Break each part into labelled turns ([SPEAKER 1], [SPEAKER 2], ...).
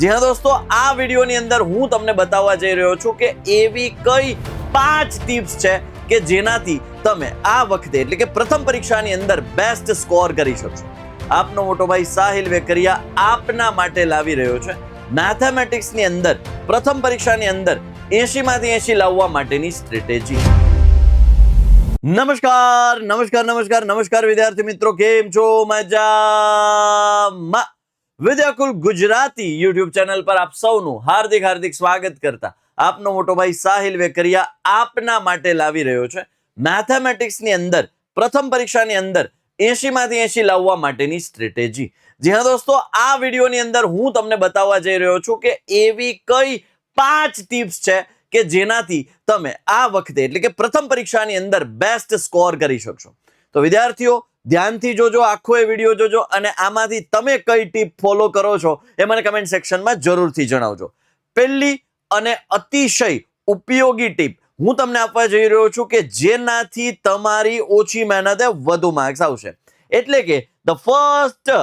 [SPEAKER 1] જી હા દોસ્તો, આ વિડીયોની અંદર હું તમને બતાવવા જઈ રહ્યો છું કે એવી કઈ પાંચ ટિપ્સ છે કે જેનાથી તમે આ વખતે, એટલે કે પ્રથમ પરીક્ષાની અંદર બેસ્ટ સ્કોર કરી શકશો. આપનો મોટો ભાઈ સાહિલ વેકરિયા આપના માટે લાવી રહ્યો છે. મેથેમેટિક્સની અંદર, પ્રથમ પરીક્ષાની અંદર એંશીમાંથી એંશી લાવવા માટેની સ્ટ્રેટેજી નમસ્કાર નમસ્કાર નમસ્કાર નમસ્કાર વિદ્યાર્થી મિત્રો, કેમ છો? મજામાં. વિદ્યાકુલ ગુજરાતી યુટ્યુબ ચેનલ પર આપ સૌનું હાર્દિક હાર્દિક સ્વાગત કરતા આપનો મોટો ભાઈ સાહિલ વેકરિયા આપના માટે લાવી રહ્યો છે. મેથેમેટિક્સની અંદર, પ્રથમ પરીક્ષાની અંદર એંશીમાંથી એંશી લાવવા માટેની સ્ટ્રેટેજી જી હા દોસ્તો, આ વિડીયોની અંદર હું તમને બતાવવા જઈ રહ્યો છું કે એવી કઈ પાંચ ટિપ્સ છે કે જેનાથી તમે આ વખતે, એટલે કે પ્રથમ પરીક્ષાની અંદર બેસ્ટ સ્કોર કરી શકશો. તો વિદ્યાર્થીઓ ધ્યાનથી જોજો, આખો એ વીડિયો જોજો અને આમાંથી તમે કઈ ટીપ ફોલો કરો છો એ મને કમેન્ટ સેક્શનમાં જરૂરથી જણાવજો. પહેલી અને અતિશય ઉપયોગી ટીપ, હું તમને આપવા જઈ રહ્યો છું કે જેનાથી તમારી ઓછી મહેનતે વધુ માર્ક્સ આવશે. એટલે કે the first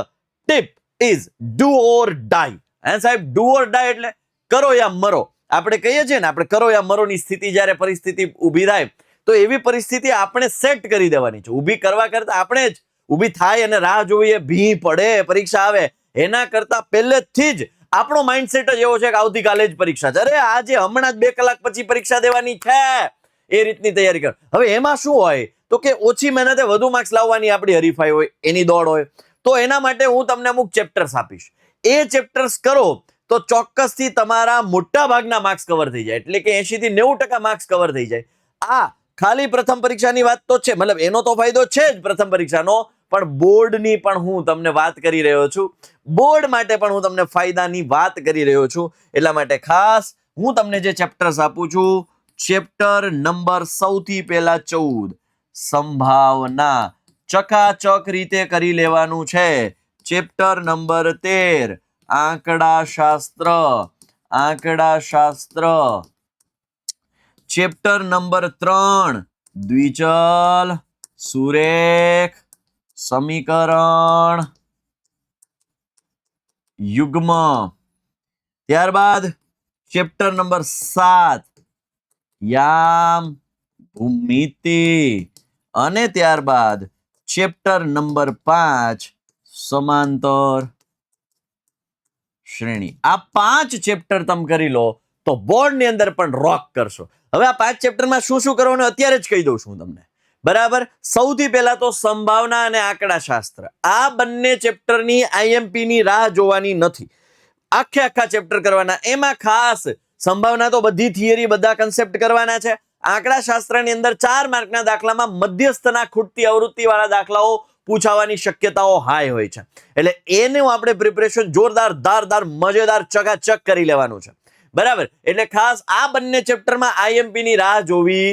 [SPEAKER 1] tip is do or die હે સાહેબ ડુ ઓર ડાય એટલે કરો યા મરો. આપણે કહીએ છીએ ને, આપણે કરો યા મરોની સ્થિતિ જ્યારે પરિસ્થિતિ ઊભી થાય તો એવી પરિસ્થિતિ આપણે સેટ કરી દેવાની છે. ઊભી કરવા કરતા આપણે જ ઊભી થાય અને રાહ જોઈએ, ભી પડે, પરીક્ષા આવે. એના કરતા પહેલેથી જ આપણો માઇન્ડસેટ જ એવો છે કે આવતીકાલે જ પરીક્ષા છે. અરે, આજે હમણાં જ બે કલાક પછી પરીક્ષા દેવાની છે. એ રીતની તૈયારી કર. હવે એમાં શું હોય? તો કે ઓછી મહેનતે વધુ માર્ક્સ લાવવાની આપણી હરીફાઈ હોય, એની દોડ હોય. તો એના માટે હું તમને અમુક ચેપ્ટર્સ આપીશ. એ ચેપ્ટર્સ કરો તો ચોક્કસથી તમારા મોટા ભાગના માર્ક્સ કવર થઈ જાય. એટલે કે એંશીથી નેવું ટકા માર્ક્સ કવર થઈ જાય. આ ખાલી પ્રથમ પરીક્ષાની વાત તો છે, મતલબ એનો તો ફાયદો છે જ પ્રથમ પરીક્ષાનો, પણ બોર્ડની પણ હું તમને વાત કરી રહ્યો છું. બોર્ડ માટે પણ હું તમને ફાયદાની વાત કરી રહ્યો છું. એટલા માટે ખાસ હું તમને જે ચેપ્ટર્સ આપું છું, ચેપ્ટર નંબર સૌથી પહેલા ચૌદ. સંભાવના. ચકાચક રીતે કરી લેવાનું છે. ચેપ્ટર નંબર તેર. આંકડા શાસ્ત્ર આંકડા શાસ્ત્ર ચેપ્ટર નંબર ત્રણ. દ્વિચલ, સુરેખ, સમીકરણ. યુગ્મ. ત્યારબાદ ચેપ્ટર નંબર સાત. યામ, ભૂમિતિ. અને ત્યારબાદ ચેપ્ટર નંબર પાંચ, સમાંતર શ્રેણી. આ પાંચ ચેપ્ટર તમે કરી લો. તો બોર્ડની અંદર પણ રોક કરશો. હવે આ પાંચ ચેપ્ટરમાં શું શું કરવાનું અત્યારે જ કહી દઉં છું તમને. બરાબર? સૌથી પહેલા તો સંભાવના અને આંકડાશાસ્ત્ર. આ બંને ચેપ્ટરની આઈએમપી ની રાહ જોવાની નથી. આખે આખા ચેપ્ટર કરવાના. એમાં ખાસ સંભાવના તો બધી થિયરી બધા કન્સેપ્ટ કરવાના છે. આંકડાશાસ્ત્રની અંદર ચાર માર્કના દાખલામાં મધ્યસ્થના ખૂટતી આવૃત્તિ વાળા દાખલાઓ પૂછાવાની શક્યતાઓ હાઈ હોય છે. એટલે એનું આપણે પ્રિપરેશન જોરદાર, ધારદાર, મજેદાર, ચકાચક કરી લેવાનું છે. બરાબર? એટલે ખાસ આ બંને ચેપ્ટરમાં આઈએમપી ની રાહ જોવી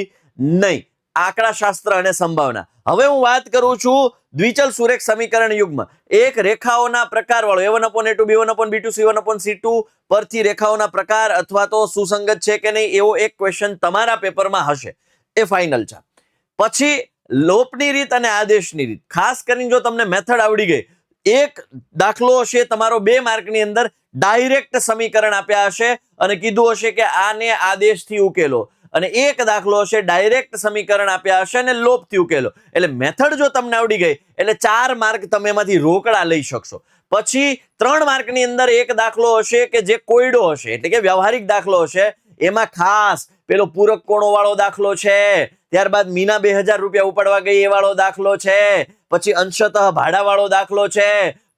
[SPEAKER 1] નહીં. આંકડાશાસ્ત્ર અને સંભાવના. હવે હું વાત કરું છું દ્વિચલ સુરેખ સમીકરણ યુગમાં. એક રેખાઓના પ્રકાર વાળો A one upon A two B one upon B two C one upon C two પરથી રેખાઓના પ્રકાર અથવા તો સુસંગત છે કે નહીં એવો એક ક્વેશ્ચન તમારા પેપરમાં હશે. એ ફાઇનલ છે. પછી લોપની રીત અને આદેશની રીત. ખાસ કરીને જો તમને મેથડ આવડી ગઈ, એક દાખલો હશે તમારો બે માર્કની અંદર ડાયરેક્ટ સમીકરણ આપ્યા હશે અને કીધું હશે કે આને આદેશથી ઉકેલો. અને એક દાખલો હશે, ડાયરેક્ટ સમીકરણ આપ્યા હશે અને લોપથી ઉકેલો. એટલે મેથડ જો તમને આવડી ગઈ, એટલે ચાર માર્ક તમે એમાંથી રોકડા લઈ શકશો. પછી ત્રણ માર્કની અંદર એક દાખલો હશે કે જે કોયડો હશે, એટલે કે વ્યવહારિક દાખલો હશે, એમાં ખાસ પેલો પૂરક કોણો વાળો દાખલો છે, ત્યારબાદ મીના બે હજાર રૂપિયા ઉપાડવા ગઈ એ વાળો દાખલો છે, પછી અંશતઃ ભાડા વાળો દાખલો છે,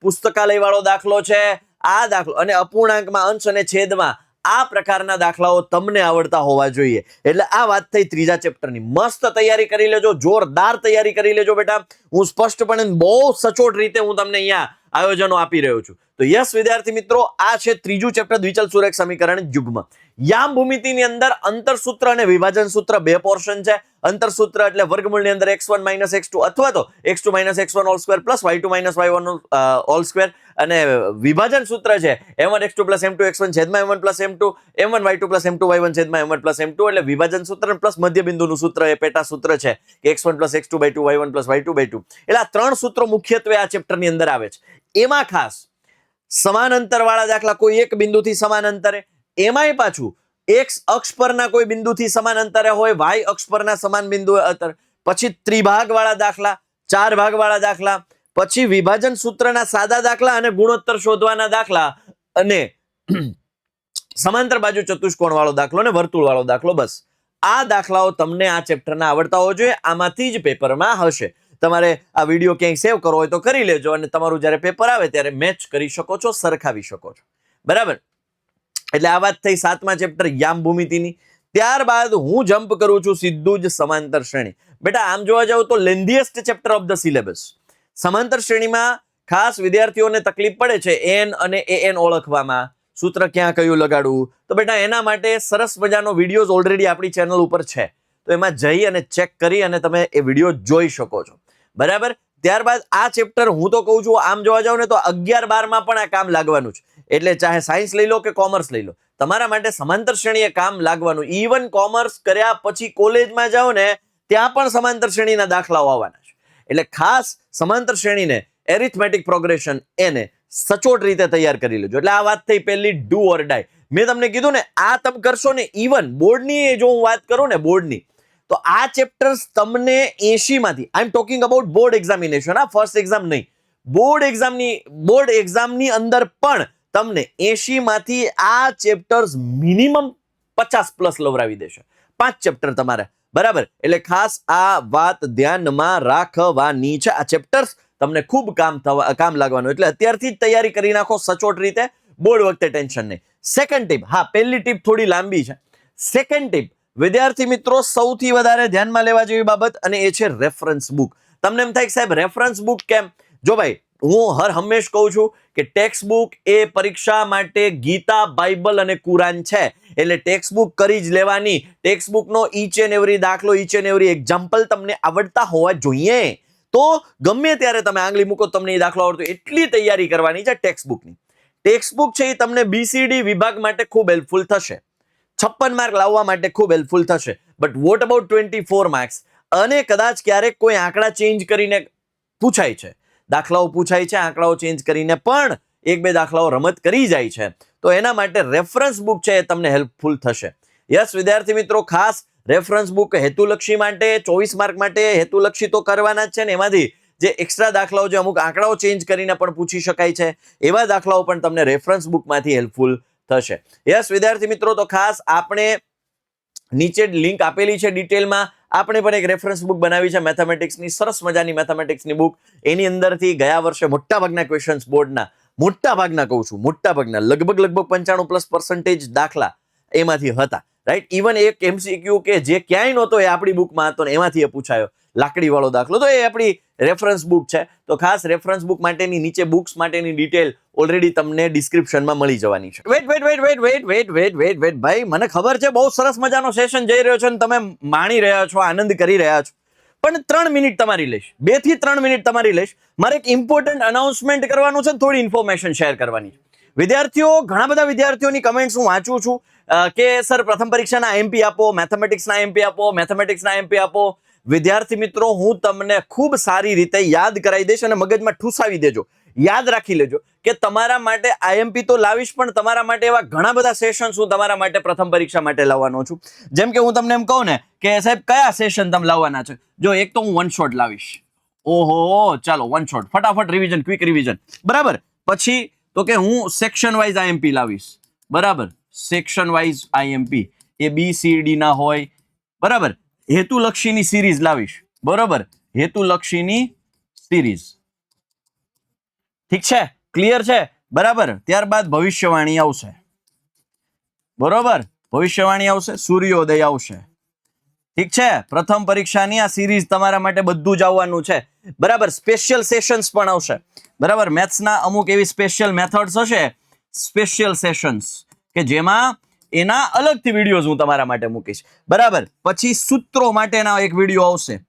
[SPEAKER 1] પુસ્તકાલય વાળો દાખલો છે આ દાખલો અને અપૂર્ણાંકમાં અંશ અને છેદમાં આ પ્રકારના દાખલાઓ તમને આવડતા હોવા જોઈએ. એટલે આ વાત થઈ ત્રીજા ચેપ્ટરની. મસ્ત તૈયારી કરી લેજો, જોરદાર તૈયારી કરી લેજો બેટા. હું સ્પષ્ટપણે બહુ સચોટ રીતે હું તમને અહીંયા આયોજનો આપી રહ્યો છું. તો યસ, વિદ્યાર્થી મિત્રો, આ છે ત્રીજું ચેપ્ટર દ્વિચલ સુરેખ સમીકરણ યુગમાં. યામ ભૂમિતિની અંદર અંતર સૂત્ર અને વિભાજન સૂત્ર બે પોર્શન છે. અંતર સૂત્ર એટલે વર્ગમૂળની અંદર X one minus X two અથવા તો X two minus X one all square plus Y two minus Y one all square અને વિભાજન સૂત્ર છે M one X two plus M two X one છેદમાં M one plus M two M one Y two plus M two Y one છેદમાં M one plus M two એટલે વિભાજન સૂત્ર plus મધ્ય બિંદુનું સૂત્ર એ પેટા સૂત્ર છે કે X one plus X two by two Y one plus Y two by two એટલે આ ત્રણ સૂત્રો મુખ્યત્વે આ ચેપ્ટરની અંદર આવે છે. એમાં ખાસ સમાન અંતર વાળા દાખલા કોઈ એક બિંદુથી સમાન અંતરે એમાંય પાછું એક્સ અક્ષ પરના કોઈ બિંદુથી સમાન અંતરે હોય વાય અક્ષ પરના સમાન બિંદુ અંતર. પછી ત્રિભાગ વાળા દાખલા ચાર ભાગ વાળા દાખલા, પછી વિભાજન સૂત્રના સાદા દાખલા અને ગુણોત્તર શોધવાના દાખલા અને સમાંતર બાજુ ચતુષ્કોણ વાળો દાખલો અને વર્તુળ વાળો દાખલો બસ. આ દાખલાઓ તમને આ ચેપ્ટરના આવડતા હોવા જોઈએ, આમાંથી જ પેપરમાં હશે. તમારે આ વીડિયો ક્યાંય સેવ કરવો હોય તો કરી લેજો અને તમારું જ્યારે પેપર આવે ત્યારે મેચ કરી શકો છો, સરખાવી શકો છો. બરાબર? એટલે આ વાત થઈ સાતમા ચેપ્ટર યામ ભૂમિતિની. ત્યારબાદ હું જમ્પ કરું છું સીધું જ સમાંતર શ્રેણી. બેટા, આમ જોવા જાવ તો lengthiest chapter of the syllabus સમાંતર શ્રેણીમાં ખાસ વિદ્યાર્થીઓને તકલીફ પડે છે એન અને એ એન ઓળખવામાં. સૂત્ર ક્યાં કયું લગાડવું? તો બેટા, એના માટે સરસ મજાનો વિડીયોઝ ઓલરેડી આપણી ચેનલ ઉપર છે. તો એમાં જઈ અને ચેક કરી અને તમે એ વીડિયો જોઈ શકો છો. બરાબર? ત્યારબાદ આ ચેપ્ટર હું તો કહું છું, આમ જોવા જાવ ને તો અગિયાર બારમાં પણ આ કામ લાગવાનું છે. એટલે ચાહે સાયન્સ લઈ લો કે કોમર્સ લઈ લો. તમારા માટે સમાંતર શ્રેણીએ કામ લાગવાનું. ઇવન કોમર્સ કર્યા પછી કોલેજમાં જાઓ ને, ત્યાં પણ સમાંતર શ્રેણીના દાખલાઓ આવવાના છે. એટલે ખાસ સમાંતર શ્રેણીને એરિથમેટિક પ્રોગ્રેશન એને સચોટ રીતે તૈયાર કરી લેજો. એટલે આ વાત થઈ પહેલી ડુ ઓર ડાય મેં તમને કીધું ને, આ તમે કરશો ને ઇવન બોર્ડની જો હું વાત કરું ને, બોર્ડની, તો આ ચેપ્ટર્સ તમને 80 માંથી I am talking about board examination આ ફર્સ્ટ એક્ઝામ નહીં બોર્ડ એક્ઝામની બોર્ડ એક્ઝામની અંદર પણ તમને 80 માંથી આ ચેપ્ટર્સ મિનિમમ પચાસ પ્લસ લવરાવી દેશે. પાંચ ચેપ્ટર તમારે. બરાબર? એટલે ખાસ આ વાત ધ્યાનમાં રાખવાની છે. આ ચેપ્ટર્સ તમને ખૂબ કામ થવા, કામ લાગવાનું. એટલે અત્યારથી જ તૈયારી કરી નાખો સચોટ રીતે. બોર્ડ વખતે ટેન્શન નહીં. સેકન્ડ ટીપ હા, પહેલી ટીપ થોડી લાંબી છે. સેકન્ડ ટીપ વિદ્યાર્થી મિત્રો, સૌથી વધારે ધ્યાનમાં લેવા જેવી બાબત અને એ છે રેફરન્સ બુક તમને એમ થાય સાહેબ રેફરન્સ બુક કેમ? જો ભાઈ હું હર હંમેશ કહું છું કે ટેક્સ્ટ બુક એ પરીક્ષા માટે ગીતા, બાઇબલ અને કુરાન છે. એટલે ટેક્સ્ટ બુક કરી જ લેવાની. ટેક્સ્ટ બુકનો ઈચ એન્ડ એવરી દાખલો ઈચ એન્ડ એવરી એક્ઝામ્પલ તમને આવડતા હોવા જોઈએ. તો ગમે ત્યારે તમે આંગળી મૂકો તમને એ દાખલો આવડતો એટલી તૈયારી કરવાની છે ટેક્સ્ટ બુકની ટેક્સ્ટ બુક છે એ તમને બીસીડી વિભાગ માટે ખૂબ હેલ્પફુલ થશે. છપ્પન માર્ક લાવવા માટે ખૂબ હેલ્પફુલ થશે. But what about twenty four marks અને કદાચ ક્યારેક કોઈ આંકડા ચેન્જ કરીને પૂછાય છે. દાખલાઓ પૂછાય છે, આંકડાઓ ચેન્જ કરીને પણ એક બે દાખલાઓ રમત કરી જાય છે. તો એના માટે રેફરન્સ બુક છે એ તમને હેલ્પફુલ થશે. યસ, વિદ્યાર્થી મિત્રો, ખાસ રેફરન્સ બુક હેતુલક્ષી માટે, ચોવીસ માર્ક માટે હેતુલક્ષી તો કરવાના જ છે ને, એમાંથી જે એક્સ્ટ્રા દાખલાઓ જે અમુક આંકડાઓ ચેન્જ કરીને પણ પૂછી શકાય છે. એવા દાખલાઓ પણ તમને રેફરન્સ બુકમાંથી હેલ્પફુલ થશે. યસ, વિદ્યાર્થી મિત્રો, તો ખાસ આપણે નીચે લિંક આપેલી છે ડિટેલમાં આપણે પણ એક રેફરન્સ બુક બનાવી છે મેથેમેટિક્સની સરસ મજાની મેથેમેટિક્સની બુક એની અંદરથી ગયા વર્ષે મોટાભાગના ક્વેશ્ચન્સ બોર્ડના મોટા ભાગના કહું છું મોટા ભાગના લગભગ લગભગ પંચાણું પ્લસ પર્સન્ટેજ દાખલા એમાંથી હતા રાઈટ ઇવન એક એમસીક્યુ કે જે ક્યાંય નહોતો એ આપણી બુકમાં હતો ને એમાંથી એ પૂછાયો. લાકડી વાળો દાખલો. તો એ આપણી રેફરન્સ બુક છે. તો ખાસ રેફરન્સ બુક માટેની નીચે બુક્સ માટેની ડિટેલ ઓલરેડી તમને ડિસ્ક્રિપ્શનમાં મળી જવાની છે. Wait wait wait wait wait wait wait wait wait ભાઈ, મને ખબર છે, બહુ સરસ મજાનો સેશન જઈ રહ્યો છે અને તમે માણી રહ્યા છો, આનંદ કરી રહ્યા છો. પણ ત્રણ મિનિટ તમારી લઈશ. બેથી ત્રણ મિનિટ તમારી લઈશ. મારે એક ઇમ્પોર્ટન્ટ અનાઉન્સમેન્ટ કરવાનું છે થોડી ઇન્ફોર્મેશન શેર કરવાની વિદ્યાર્થીઓ, ઘણા બધા વિદ્યાર્થીઓની કમેન્ટ્સ હું વાંચું છું. કે સર પ્રથમ પરીક્ષાના એમપી આપો મેથેમેટિક્સના એમપી આપો મેથેમેટિક્સના એમપી આપો. વિદ્યાર્થી મિત્રો, હું તમને ખૂબ સારી રીતે યાદ કરાવી દઈશ અને મગજમાં ઠૂસાવી દેજો. યાદ રાખી લેજો કે તમારા માટે આઈએમપી તો લાવીશ, પણ તમારા માટે એવા ઘણા બધા સેશન્સ હું તમારા માટે પ્રથમ પરીક્ષા માટે લાવવાનો છું. જેમ કે હું તમને એમ કહું ને કે સાહેબ, કયા સેશન તમે લાવવાના છે? જો એક તો હું વન શોટ લાવીશ. ઓહો, ચાલો વન શોટ ફટાફટ રિવિઝન ક્વિક રિવિઝન બરાબર? પછી તો કે હું સેક્શન વાઇઝ આઈએમપી લાવીશ. બરાબર? Section wise IMP A B C D ના હોય. બરાબર? હેતુલક્ષીની સિરીઝ લાવીશ. બરોબર? હેતુલક્ષીની સિરીઝ. ઠીક છે? ક્લિયર છે? બરાબર. ત્યારબાદ ભવિષ્યવાણી આવશે. બરોબર? ભવિષ્યવાણી આવશે, સૂર્યોદય આવશે. ઠીક છે? પ્રથમ પરીક્ષાની આ સિરીઝ તમારા માટે બધું જ આવવાનું છે. બરાબર? સ્પેશિયલ સેશન્સ પણ આવશે. બરાબર? મેથ્સના અમુક એવી સ્પેશિયલ મેથડ્સ હશે. Special sessions. કે જેમાં એના અલગથી વિડીયોઝ હું તમારા માટે મૂકીશ. બરાબર? પછી સૂત્રો માટેના એક વીડિયો આવશે.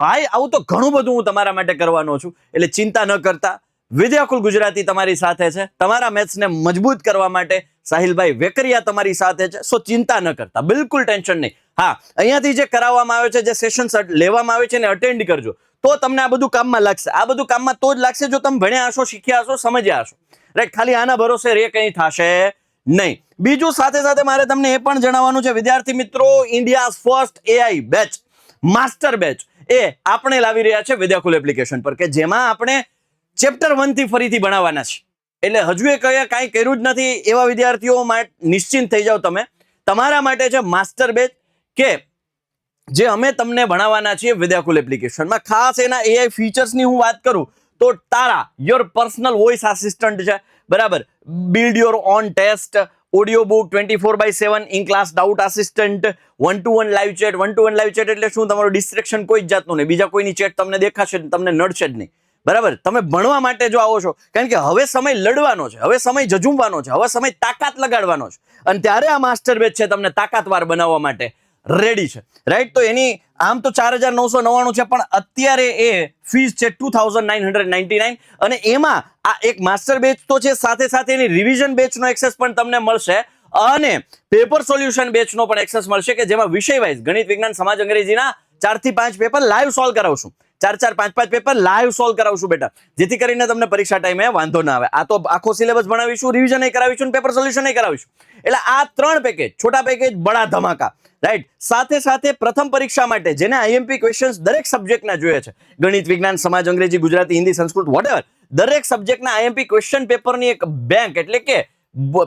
[SPEAKER 1] ભાઈ, આવું તો ઘણું બધું હું તમારા માટે કરવાનો છું. એટલે ચિંતા ન કરતા. વિદ્યાકુલ ગુજરાતી તમારી સાથે છે. તમારા મેથ્સને મજબૂત કરવા માટે સાહિલભાઈ વેકરિયા તમારી સાથે છે. સો ચિંતા ન કરતા. બિલકુલ ટેન્શન નહીં. હા, અહીંયાથી જે કરાવવામાં આવે છે, જે સેશન્સ લેવામાં આવે છે ને અટેન્ડ કરજો. તો તમને આ બધું કામમાં લાગશે. આ બધું કામમાં તો જ લાગશે જો તમે ભણ્યા હશો, શીખ્યા હશો, સમજ્યા હશો. રાઈટ ખાલી આના ભરોસે રે કંઈ થશે? નહીં. બીજું સાથે સાથે મારે તમને એ પણ જણાવવાનું છે, વિદ્યાર્થી મિત્રો India first AI batch, master batch એ આપણે લાવી રહ્યા છે વિદ્યાકુલ એપ્લિકેશન પર કે જેમાં આપણે ચેપ્ટર વનથી ફરીથી ભણાવવાના છે. એટલે હજુ એ કયા કાંઈ કર્યું જ નથી એવા વિદ્યાર્થીઓ નિશ્ચિંત થઈ જાઓ તમે. તમારા માટે છે માસ્ટર બેચ કે જે અમે તમને ભણાવવાના છીએ વિદ્યાકુલ એપ્લિકેશનમાં. ખાસ એના એઆઈ ફીચર્સની હું વાત કરું તો તારા યોર પર્સનલ વોઇસ આસિસ્ટન્ટ છે બરાબર. Build your own test audio book twenty four by seven in class doubt assistant one to one live chat one to one live chat એટલે શું? તમારું ડિસ્ટ્રેક્શન કોઈ જ જાતનું નહીં. બીજા કોઈની ચેટ તમને દેખાશે તમને નડશે જ નહીં. બરાબર? તમે ભણવા માટે જો આવો છો, કારણ કે હવે સમય લડવાનો છે, હવે સમય જજુમવાનો છે, હવે સમય તાકાત લગાડવાનો છે. અને ત્યારે આ માસ્ટર બેચ છે તમને તાકાતવાર બનાવવા માટે. રેડી છે. રાઈટ તો એની આમ તો ચાર હજાર નવસો નવ્વાણું છે, પણ અત્યારે એ ફીસ છે two thousand nine hundred ninety nine અને એમાં આ એક માસ્ટર બેચ તો છે, સાથે સાથે એની રિવિઝન બેચનો એક્સેસ પણ તમને મળશે અને પેપર સોલ્યુશન બેચનો પણ એક્સેસ મળશે કે જેમાં વિષય વાઇઝ ગણિત, વિજ્ઞાન, સમાજ, અંગ્રેજીના ચારથી પાંચ પેપર લાઈવ સોલ્વ કરાવશું. ચાર ચાર, પાંચ પાંચ પેપર લાઈવ સોલ્વ કરાવશું બેટા. જેથી કરીને તમને પરીક્ષા ટાઈમે વાંધો ના આવે. આ તો આખો સિલેબસ ભણાવીશું રિવિઝન કરાવીશું પેપર સોલ્યુશન કરાવીશું. એટલે આ ત્રણ પેકેજ છોટા પેકેજ બડા ધમાકા. રાઈટ સાથે સાથે પ્રથમ પરીક્ષા માટે, જેને આઈએમપી ક્વેશ્ચન્સ દરેક સબ્જેક્ટના જોઈએ છે. ગણિત, વિજ્ઞાન, સમાજ, અંગ્રેજી, ગુજરાતી, હિન્દી, સંસ્કૃત વોટેવર દરેક સબ્જેક્ટના આઈએમપી ક્વેશ્ચન પેપરની એક બેંક એટલે કે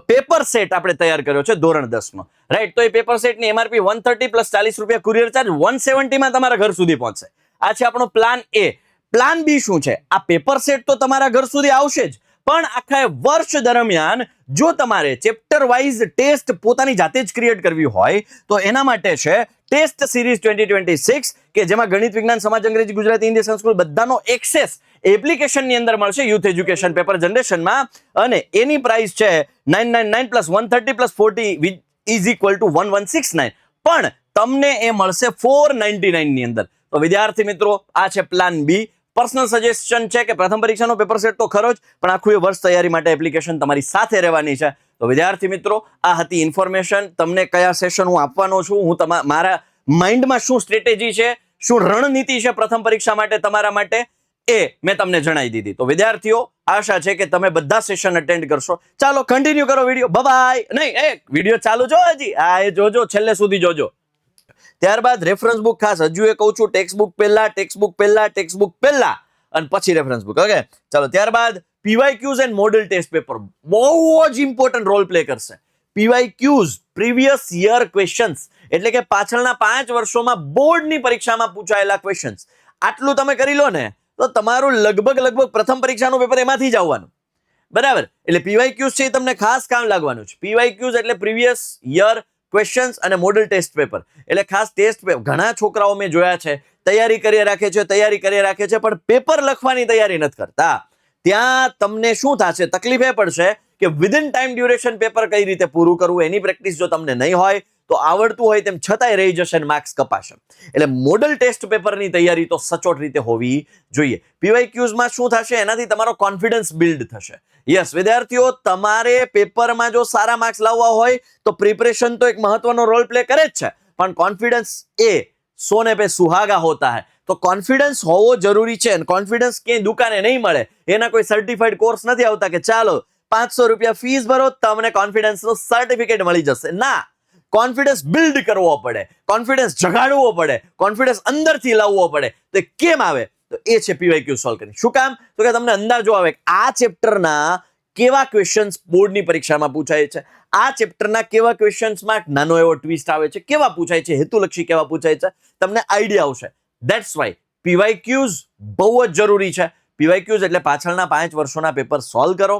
[SPEAKER 1] પેપર સેટ આપણે તૈયાર કર્યો છે ધોરણ દસમાં રાઈટ તો એ પેપર સેટની એમઆરપી વન થર્ટી પ્લસ ચાલીસ રૂપિયા કુરિયર ચાર્જ વન સેવન્ટીમાં તમારા ઘર સુધી પહોંચશે. આ છે આપણો પ્લાન એ પ્લાન બી શું છે? આ પેપર સેટ તો તમારા ઘર સુધી આવશે જ. પણ આખા વર્ષ દરમિયાન જો તમારે ચેપ્ટર વાઇઝ ટેસ્ટ પોતાની જાતે જ ક્રિએટ કરવી હોય, તો એના માટે છે test series twenty twenty six, કે જેમાં ગણિત, વિજ્ઞાન, સમાજ, અંગ્રેજી, ગુજરાતી, હિન્દી, સંસ્કૃત બધાનો એક્સેસ એપ્લિકેશનની અંદર મળશે યુથ એજ્યુકેશન પેપર જનરેશનમાં. અને એની પ્રાઇસ છે nine nine nine plus one thirty plus forty is equal to one one six nine. પણ તમને એ મળશે ફોર નાઇન્ટી નાઇનની અંદર. તો વિદ્યાર્થી મિત્રો, આ છે પ્લાન બી. પર્સનલ સજેશન છે કે પ્રથમ પરીક્ષાનો પેપર સેટ તો ખરો જ, પણ આખું એ વર્ષ તૈયારી માટે એપ્લિકેશન તમારી સાથે રહેવાની છે. તો વિદ્યાર્થી મિત્રો, આ હતી ઇન્ફોર્મેશન. તમને કયા સેશન હું આપવાનો છું? હું તમારા મારા માઇન્ડમાં શું સ્ટ્રેટેજી છે? શું રણનીતિ છે પ્રથમ પરીક્ષા માટે તમારા માટે? એ મેં તમને જણાવી દીધી. તો વિદ્યાર્થીઓ, આશા છે કે તમે બધા સેશન અટેન્ડ કરશો. ચાલો કન્ટિન્યુ કરો વીડિયો. બાય નહીં એ વીડિયો ચાલુ જો હજી. હા એ જોજો, છેલ્લે સુધી જોજો. ત્યારબાદ રેફરન્સ બુક ખાસ હજુ એ કહું છું ટેક્સ્ટ બુક પહેલા ટેક્સ બુક પહેલા ટેક્સ બુક પહેલા અને પછી રેફરન્સ બુક ઓકે ચાલો, ત્યારબાદ PY Qs and model test paper બહુ જ ઇમ્પોર્ટન્ટ રોલ પ્લે કરશે. પીવાય ક્યુઝ પ્રીવિયસ યર ક્વેશ્ચન્સ એટલે કે પાછળના પાંચ વર્ષોમાં બોર્ડની પરીક્ષામાં પૂછાયેલા ક્વેશ્ચન્સ આટલું તમે કરી લો ને, તો તમારું લગભગ લગભગ પ્રથમ પરીક્ષાનું પેપર એમાંથી જ આવવાનું. બરાબર? એટલે પીવાય ક્યુઝ છે એ તમને ખાસ કામ લાગવાનું છે. પીવાય ક્યુઝ એટલે પ્રીવિયસ યર ક્વેશ્ચન્સ અને મોડલ ટેસ્ટ પેપર એટલે ખાસ ટેસ્ટ ઘણા છોકરાઓ મેં જોયા છે, તૈયારી કરી રાખે છે, તૈયારી કરી રાખે છે, પણ પેપર લખવાની તૈયારી નથી કરતા. ત્યાં તમને શું થશે? તકલીફ એ પડશે કે વિધિન ટાઈમ ડ્યુરેશન પેપર કઈ રીતે પૂરું કરવું, એની પ્રેક્ટિસ જો તમને નહીં હોય, તો આવડતું હોય તેમ છતાંય રહી જશે અને માર્ક્સ કપાશે. એટલે મોડલ ટેસ્ટ પેપરની તૈયારી તો સચોટ રીતે હોવી જોઈએ. પીવાય ક્યુઝમાં શું થશે? એનાથી તમારો કોન્ફિડન્સ બિલ્ડ થશે. યસ વિદ્યાર્થીઓ, તમારે પેપરમાં જો સારા માર્ક્સ લાવવા હોય, તો પ્રિપરેશન તો એક મહત્વનો રોલ પ્લે કરે જ છે. પણ કોન્ફિડન્સ એ સોને પે સુહાગા હોતા હૈ. તો કોન્ફિડન્સ હોવો જરૂરી છે અને કોન્ફિડન્સ ક્યાંય દુકાને નહીં મળે. એના કોઈ સર્ટિફાઈડ કોર્સ નથી આવતા કે ચાલો, પાંચસો રૂપિયા ફીસ ભરો, તમને કોન્ફિડન્સનું સર્ટિફિકેટ મળી જશે. ના કોન્ફિડન્સ બિલ્ડ કરવો પડે. કોન્ફિડન્સ જગાડવો પડે. કોન્ફિડન્સ અંદરથી લાવવો પડે. તો કેમ આવે? તો એ છે પીવાય ક્યુ સોલ્વ કરી શું કામ? તો કે તમને અંદાજો આવે આ ચેપ્ટરના કેવા ક્વેશ્ચન્સ બોર્ડની પરીક્ષામાં પૂછાય છે? આ ચેપ્ટરના કેવા ક્વેશ્ચન્સમાં નાનો એવો ટ્વિસ્ટ આવે છે? કેવા પૂછાય છે? હેતુલક્ષી કેવા પૂછાય છે? તમને આઈડિયા આવશે. ધેટ્સ વાય પીવાયક્યુઝ બહુ જ જરૂરી છે. પીવાયક્યુઝ એટલે પાછળના પાંચ વર્ષોના પેપર સોલ્વ કરો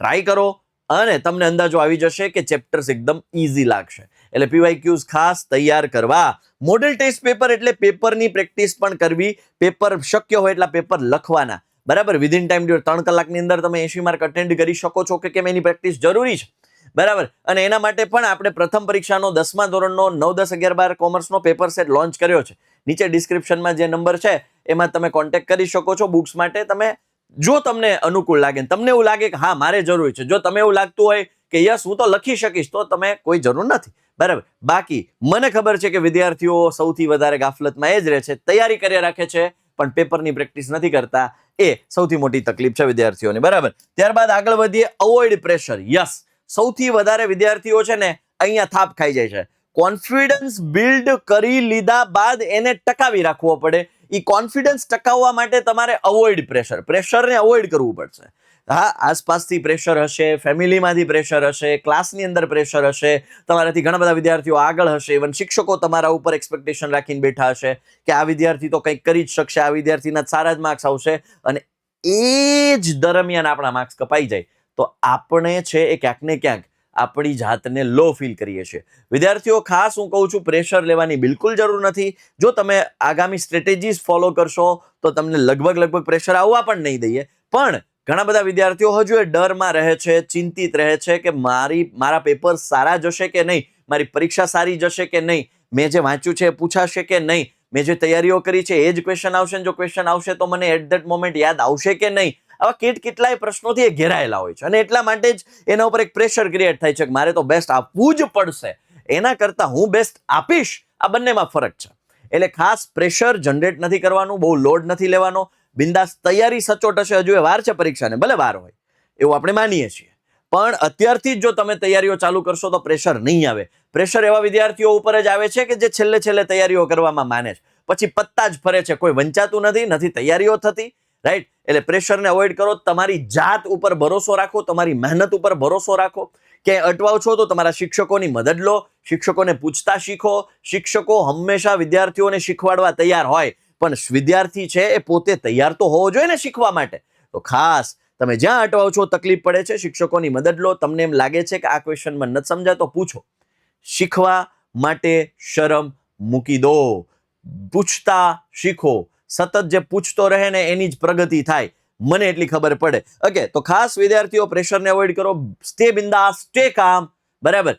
[SPEAKER 1] ટ્રાય કરો, અને તમને અંદાજો આવી જશે કે ચેપ્ટર્સ એકદમ ઇઝી લાગશે. એટલે પીવાય ક્યુઝ ખાસ તૈયાર કરવા. મોડેલ ટેસ્ટ પેપર એટલે પેપરની પ્રેક્ટિસ પણ કરવી. પેપર શક્ય હોય એટલા પેપર લખવાના. બરાબર? વિધિન ટાઈમ ત્રણ કલાકની અંદર તમે એસી માર્ક અટેન્ડ કરી શકો છો કે કેમ એની પ્રેક્ટિસ જરૂરી છે. બરાબર? અને એના માટે પણ આપણે પ્રથમ પરીક્ષાનો દસમા ધોરણનો નવ દસ અગિયાર બાર કોમર્સનો પેપર સેટ લોન્ચ કર્યો છે. નીચે ડિસ્ક્રિપ્શનમાં જે નંબર છે, એમાં તમે કોન્ટેક્ટ કરી શકો છો બુક્સ માટે. તમે, જો તમને અનુકૂળ લાગે તમને એવું લાગે કે હા, મારે જરૂર છે. જો તમે એવું લાગતું હોય કે યસ, હું તો લખી શકીશ, તો તમે કોઈ જરૂર નથી. બરાબર. બાકી મને ખબર છે કે વિદ્યાર્થીઓ સૌથી વધારે ગાફલતમાં એ જ રહે છે, તૈયારી કરી રાખે છે, પણ પેપરની પ્રેક્ટિસ નથી કરતા. એ સૌથી મોટી તકલીફ છે વિદ્યાર્થીઓની. બરાબર. ત્યારબાદ આગળ વધીએ અવોઇડ પ્રેશર યસ સૌથી વધારે વિદ્યાર્થીઓ છે ને અહીંયા થાપ ખાઈ જાય છે. કોન્ફિડન્સ બિલ્ડ કરી લીધા બાદ એને ટકાવી રાખવો પડે. એ કોન્ફિડન્સ ટકાવવા માટે તમારે અવોઇડ પ્રેશર પ્રેશરને અવોઇડ કરવું પડશે. હા, આસપાસથી પ્રેશર હશે, ફેમિલીમાંથી પ્રેશર હશે ક્લાસની અંદર પ્રેશર હશે, તમારાથી ઘણા બધા વિદ્યાર્થીઓ આગળ હશે ઇવન શિક્ષકો તમારા ઉપર એક્સપેક્ટેશન રાખીને બેઠા હશે કે આ વિદ્યાર્થી તો કંઈક કરી જ શકશે, આ વિદ્યાર્થીના સારા જ માર્ક્સ આવશે અને એ જ દરમિયાન આપણા માર્ક્સ કપાઈ જાય. તો આપણે છે એ ક્યાંક ને ક્યાંક આપણી જાતને લો ફીલ કરીએ છીએ. વિદ્યાર્થીઓ, ખાસ હું કહું છું પ્રેશર લેવાની બિલકુલ જરૂર નથી. જો તમે આગામી સ્ટ્રેટેજીસ ફોલો કરશો, તો તમને લગભગ લગભગ પ્રેશર આવવા પણ નહીં દઈએ. પણ ઘણા બધા વિદ્યાર્થીઓ હજુ એ ડરમાં રહે છે, ચિંતિત રહે છે કે મારી, મારા પેપર સારા જશે કે નહીં? મારી પરીક્ષા સારી જશે કે નહીં? મેં જે વાંચ્યું છે એ પૂછાશે કે નહીં? મેં જે તૈયારીઓ કરી છે એ જ ક્વેશ્ચન આવશે જો ક્વેશ્ચન આવશે તો મને એટ ધેટ મોમેન્ટ યાદ આવશે કે નહીં? આવા કેટ કેટલાય પ્રશ્નોથી એ ઘેરાયેલા હોય છે અને એટલા માટે જ એના ઉપર એક પ્રેશર ક્રિએટ થાય છે કે મારે તો બેસ્ટ આપવું જ પડશે. એના કરતાં હું બેસ્ટ આપીશ. આ બંનેમાં ફરક છે. એટલે ખાસ પ્રેશર જનરેટ નથી કરવાનું, બહુ લોડ નથી લેવાનો. બિંદાસ તૈયારી સચોટ હશે, હજુ એ વાર છે પરીક્ષાને, ભલે વાર હોય, એવું આપણે માનીએ છીએ. પણ અત્યારથી જ જો તમે તૈયારીઓ ચાલુ કરશો તો પ્રેશર નહીં આવે. પ્રેશર એવા વિદ્યાર્થીઓ ઉપર જ આવે છે કે જે છેલ્લે છેલ્લે તૈયારીઓ કરવામાં માને છે. પછી પત્તા જ ફરે છે, કોઈ વંચાતું નથી નથી તૈયારીઓ થતી રાઈટ એટલે પ્રેશરને અવોઇડ કરો, તમારી જાત ઉપર ભરોસો રાખો, તમારી મહેનત ઉપર ભરોસો રાખો. ક્યાંય અટવાવ છો તો તમારા શિક્ષકોની મદદ લો, શિક્ષકોને પૂછતા શીખો, શિક્ષકો હંમેશા વિદ્યાર્થીઓને શીખવાડવા તૈયાર હોય. પણ વિદ્યાર્થી છે એ પોતે તૈયાર તો હોવો જોઈએ ને શીખવા માટે. તો ખાસ તમે જ્યાં અટવાવ છો, તકલીફ પડે છે, શિક્ષકોની મદદ લો, તમને એમ લાગે છે કે આ ક્વેશ્ચનમાં નથી સમજાતો, પૂછો. શીખવા માટે શરમ મૂકી દો. પૂછતા શીખો. સતત જે પૂછતો રહે ને એની જ પ્રગતિ થાય. મને એટલી ખબર પડે. ઓકે તો ખાસ વિદ્યાર્થીઓ પ્રેશરને અવોઇડ કરો. સ્ટે બિંદાસ, સ્ટે કામ. બરાબર?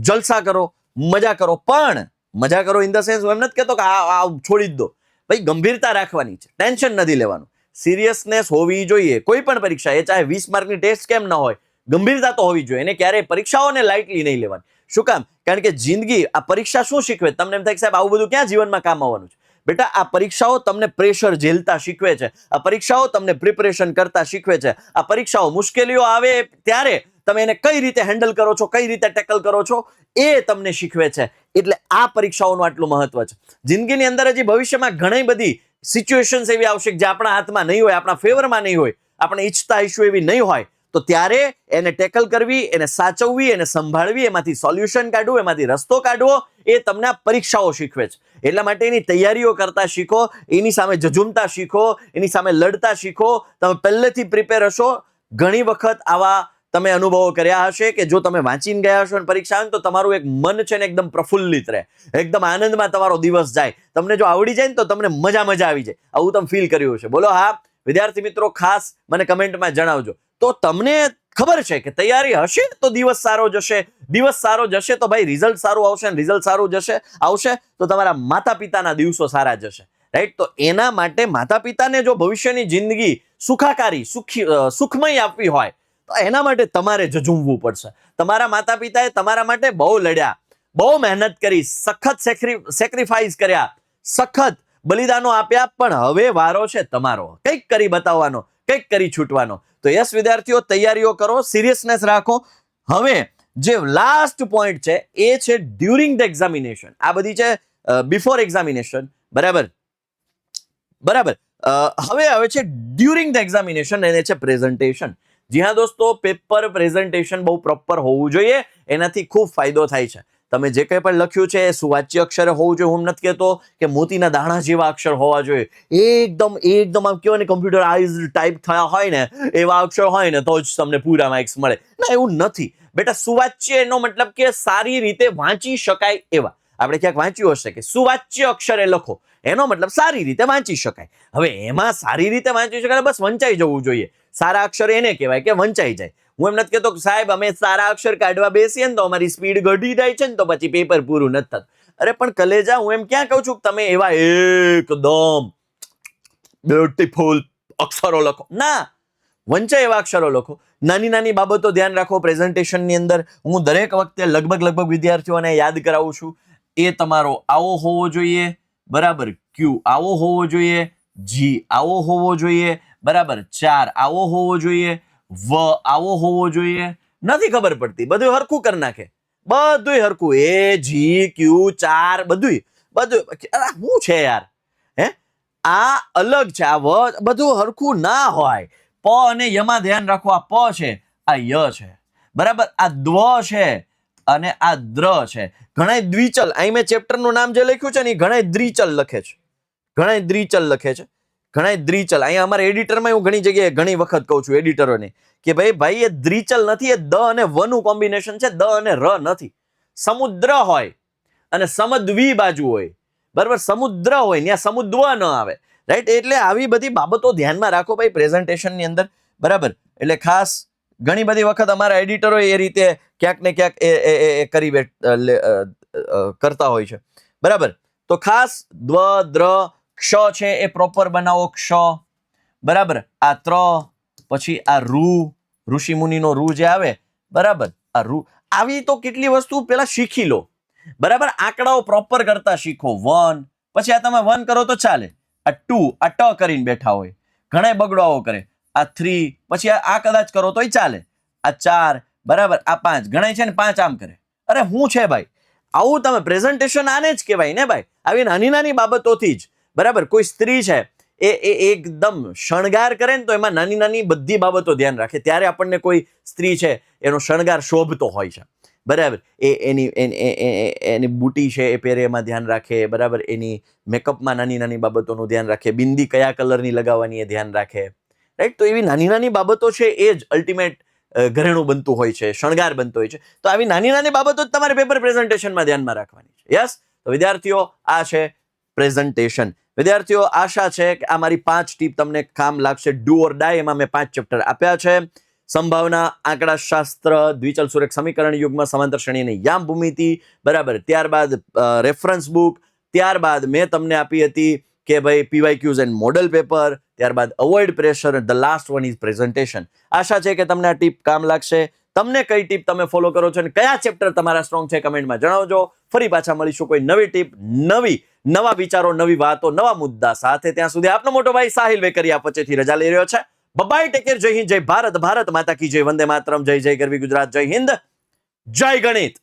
[SPEAKER 1] જલસા કરો. મજા કરો. પણ મજા કરો ઇન ધ સેન્સ એમ નથી કહેતો કે આ છોડી જ દો. ભાઈ, ગંભીરતા રાખવાની છે. ટેન્શન નથી લેવાનું. સિરિયસનેસ હોવી જોઈએ. કોઈ પણ પરીક્ષા, એ ચાહે વીસ માર્કની ટેસ્ટ કેમ ન હોય, ગંભીરતા તો હોવી જોઈએ. એને ક્યારેય પરીક્ષાઓને લાઇટલી નહીં લેવાની. શું કામ? કારણ કે જિંદગી, આ પરીક્ષા શું શીખવે? તમને એમ થાય કે સાહેબ, આવું બધું ક્યાં જીવનમાં કામ આવવાનું છે? બેટા, આ પરીક્ષાઓ તમને પ્રેશર ઝેલતા શીખવે છે. આ પરીક્ષાઓ તમને પ્રિપરેશન કરતા શીખવે છે. આ પરીક્ષાઓ મુશ્કેલીઓ આવે ત્યારે તમે એને કઈ રીતે હેન્ડલ કરો છો, કઈ રીતે ટેકલ કરો છો, એ તમને શીખવે છે. એટલે આ પરીક્ષાઓનું આટલું મહત્વ છે. જિંદગીની અંદર હજી ભવિષ્યમાં ઘણી બધી સિચ્યુએશન્સ એવી આવશે જે આપણા હાથમાં નહીં હોય, આપણા ફેવરમાં નહીં હોય, આપણે ઈચ્છતા ઈચ્છું એવી નહીં હોય, તો ત્યારે એને ટેકલ કરવી, એને સાચવવી, એને સંભાળવી, એમાંથી સોલ્યુશન કાઢવું, એમાંથી રસ્તો કાઢવો, એ તમને પરીક્ષાઓ શીખવે છે. એટલા માટે એની તૈયારીઓ કરતા શીખો, એની સામે જજુમતા શીખો, એની સામે લડતા શીખો, તમે પહેલેથી પ્રિપેર હશો. ઘણી વખત આવા તમે અનુભવો કર્યા હશે કે જો તમે વાંચીને ગયા હશો અને પરીક્ષા આવે તો તમારું એક મન છે ને એકદમ પ્રફુલ્લિત રહે. એકદમ આનંદમાં તમારો દિવસ જાય. તમને જો આવડી જાય ને તો તમને મજા મજા આવી જાય. આવું તમે ફીલ કર્યું હશે. બોલો, હા, વિદ્યાર્થી મિત્રો, ખાસ મને કમેન્ટમાં જણાવજો. તો તમને ખબર છે કે તૈયારી હશે તો દિવસ સારો જશે. દિવસ સારો જશે તો ભાઈ રિઝલ્ટ સારું આવશે ને રિઝલ્ટ સારું જશે. આવશે તો તમારા માતા પિતાના દિવસો સારા જશે. રાઈટ તો એના માટે માતા પિતાને જો ભવિષ્યની જિંદગી સુખાકારી, સુખી સુખમય આપવી હોય તો એના માટે તમારે જજુમવું પડશે. તમારા માતા પિતાએ તમારા માટે બહુ લડ્યા, બહુ મહેનત કરી, સખત સેક્રિફાઈસ કર્યા, સખત બલિદાનો આપ્યા, પણ હવે વારો છે તમારો. કંઈક કરી બતાવવાનો, કંઈક કરી છૂટવાનો. તો યસ વિદ્યાર્થીઓ, તૈયારીઓ કરો સિરિયસનેસ રાખો. હવે જે લાસ્ટ પોઈન્ટ છે, એ છે ડ્યુરિંગ ધ એક્ઝામિનેશન આ બધી છે બિફોર એક્ઝામિનેશન બરાબર? બરાબર? હવે આવે છે ડ્યુરિંગ ધ એક્ઝામિનેશન એને છે પ્રેઝન્ટેશન જી હા દોસ્તો પેપર પ્રેઝન્ટેશન બહુ પ્રોપર હોવું જોઈએ, એનાથી ખૂબ ફાયદો થાય છે. તમે જે કંઈ પણ લખ્યું છે, એ સુવાચ્ય અક્ષરે હોવું જોઈએ, હું નથી કહેતો કે મોતીના દાણા જેવા અક્ષર હોવા જોઈએ. એકદમ એકદમ આમ કહેવાય ને કમ્પ્યુટર આઈઝ ટાઈપ થયા હોય ને, એવા અક્ષર હોય ને, તો જ તમને પૂરા માર્ક્સ મળે. ના, એવું નથી. બેટા, સુવાચ્ય એનો મતલબ કે સારી રીતે વાંચી શકાય એવા. આપણે ક્યાંક વાંચ્યું હશે કે સુવાચ્ય અક્ષરે લખો. એનો મતલબ સારી રીતે વાંચી શકાય. હવે એમાં સારી રીતે વાંચી શકાય બસ વંચાઈ જવું જોઈએ. સારા અક્ષર એને કહેવાય કે વંચાઈ જાય. હું એમ નથી કહેતો સાહેબ, અમે સારા અક્ષર કાઢવા બેસીએ ને તો અમારી સ્પીડ ઘટી જાય છે ને તો પછી પેપર પૂરું નથી થતું. અરે, પણ કલેજા, હું એમ ક્યાં કહું છું તમે એવા એકદમ બ્યુટીફુલ અક્ષરો લખો. ના વંચાય એવા અક્ષરો લખો. નાની નાની બાબતો ધ્યાન રાખો પ્રેઝન્ટેશનની અંદર. હું દરેક વખતે લગભગ લગભગ વિદ્યાર્થીઓને યાદ કરાવું છું. એ તમારો આવો હોવો જોઈએ, બરાબર ક્યુ આવો હોવો જોઈએ જી આવો હોવો જોઈએ બરાબર? ચાર આવો હોવો જોઈએ, વ આવો હોવો જોઈએ. નથી ખબર પડતી. બધું હરખું કરી નાખે. બધું હરખું. એ જી ક્યુ ચાર બધું બધું શું છે યાર? હે? આ અલગ છે. આ વ બધું હરખું ના હોય. પ અને યમાં ધ્યાન રાખો. આ પ છે. આ ય છે. બરાબર? આ દ્વ છે અને આ દ્ર છે. ઘણા દ્વિચલ. અહીં મેં ચેપ્ટરનું નામ જે લખ્યું છે ને, એ ઘણા દ્વિચલ લખે છે. ઘણા દ્વિચલ લખે છે. ઘણા દ્વિચલ અહીંયા અમારા એડિટરમાં હું ઘણી જગ્યાએ ઘણી વખત કહું છું એડિટરોને કે ભાઈ ભાઈ, એ દ્વિચલ નથી, એ દ અને વ નું કોમ્બિનેશન છે, દ અને ર નથી. સમુદ્ર હોય અને સમદ્વી બાજુ હોય. બરાબર? સમુદ્ર હોય ત્યાં સમુદ્ર ન આવે. રાઈટ એટલે આવી બધી બાબતો ધ્યાનમાં રાખો ભાઈ પ્રેઝન્ટેશનની અંદર. બરાબર? એટલે ખાસ ઘણી બધી વખત અમારા એડિટરો એ રીતે ક્યાંક ને ક્યાંક એ કરી કરતા હોય છે. બરાબર? તો ખાસ દ્વ દ્ર ક્ષ છે એ પ્રોપર બનાવો ક્ષ. બરાબર? આ ત્ર, પછી આ રૂ ઋષિ મુનિનો રૂ જે આવે, બરાબર? આ રૂ આવી તો કેટલી વસ્તુ પેલા શીખી લો. બરાબર? આંકડાઓ પ્રોપર કરતા શીખો. વન, પછી આ તમે વન કરો તો ચાલે. આ ટુ, આ ટ કરીને બેઠા હોય. ઘણા બગડાઓ કરે. આ થ્રી, પછી આ કદાચ કરો તોય ચાલે. આ ચાર, બરાબર? આ પાંચ. ઘણા છે ને પાંચ આમ કરે. અરે હું છે ભાઈ? આવું તમે પ્રેઝન્ટેશન આને જ કહેવાય ને ભાઈ? આવી નાની નાની બાબતોથી જ. બરાબર? કોઈ સ્ત્રી છે, એ એ એકદમ શણગાર કરે ને તો એમાં નાની નાની બધી બાબતો ધ્યાન રાખે. ત્યારે આપણને કોઈ સ્ત્રી છે, એનો શણગાર શોભતો હોય છે. બરાબર? એ, એની એન- બુટી છે, એ પહેરે એમાં ધ્યાન રાખે. બરાબર? એની મેકઅપમાં નાની નાની બાબતોનું ધ્યાન રાખે. બિંદી કયા કલરની લગાવવાની એ ધ્યાન રાખે. રાઈટ તો એવી નાની નાની બાબતો છે, એ જ અલ્ટિમેટ ઘરેણું બનતું હોય છે, શણગાર બનતો હોય છે. તો આવી નાની નાની બાબતો જ તમારે પેપર પ્રેઝન્ટેશનમાં ધ્યાનમાં રાખવાની છે. યસ તો વિદ્યાર્થીઓ, આ છે પ્રેઝન્ટેશન વિદ્યાર્થીઓ, આશા છે કે આ મારી પાંચ ટીપ તમને કામ લાગશે. ડુ ઓર ડાય એમાં મેં પાંચ ચેપ્ટર આપ્યા છે. સંભાવના આંકડા શાસ્ત્ર દ્વિચલ સુરેખ સમીકરણ યુગમાં સમાંતર શ્રેણીની યામ ભૂમિતિ બરાબર. ત્યારબાદ રેફરન્સ બુક ત્યારબાદ મેં તમને આપી હતી કે ભાઈ પીવાયક્યુઝ એન્ડ મોડલ પેપર ત્યારબાદ avoid pressure the last one is presentation આશા છે કે તમને આ ટીપ કામ લાગશે. તમને કઈ ટીપ તમે ફોલો કરો છો અને કયા ચેપ્ટર તમારા સ્ટ્રોંગ છે કમેન્ટમાં જણાવજો. ફરી પાછા મળીશું કોઈ નવી ટીપ, નવી, નવા વિચારો, નવી વાતો, નવા મુદ્દા સાથે. ત્યાં સુધી આપનો મોટો ભાઈ સાહિલ વેકરિયા પછીથી રજા લઈ રહ્યો છે. બબાઈ ટેકેર જય હિન્દ, જય ભારત ભારત માતા કી જય, વંદે માતરમ, જય જય ગરવી ગુજરાત, જય હિન્દ, જય ગણિત.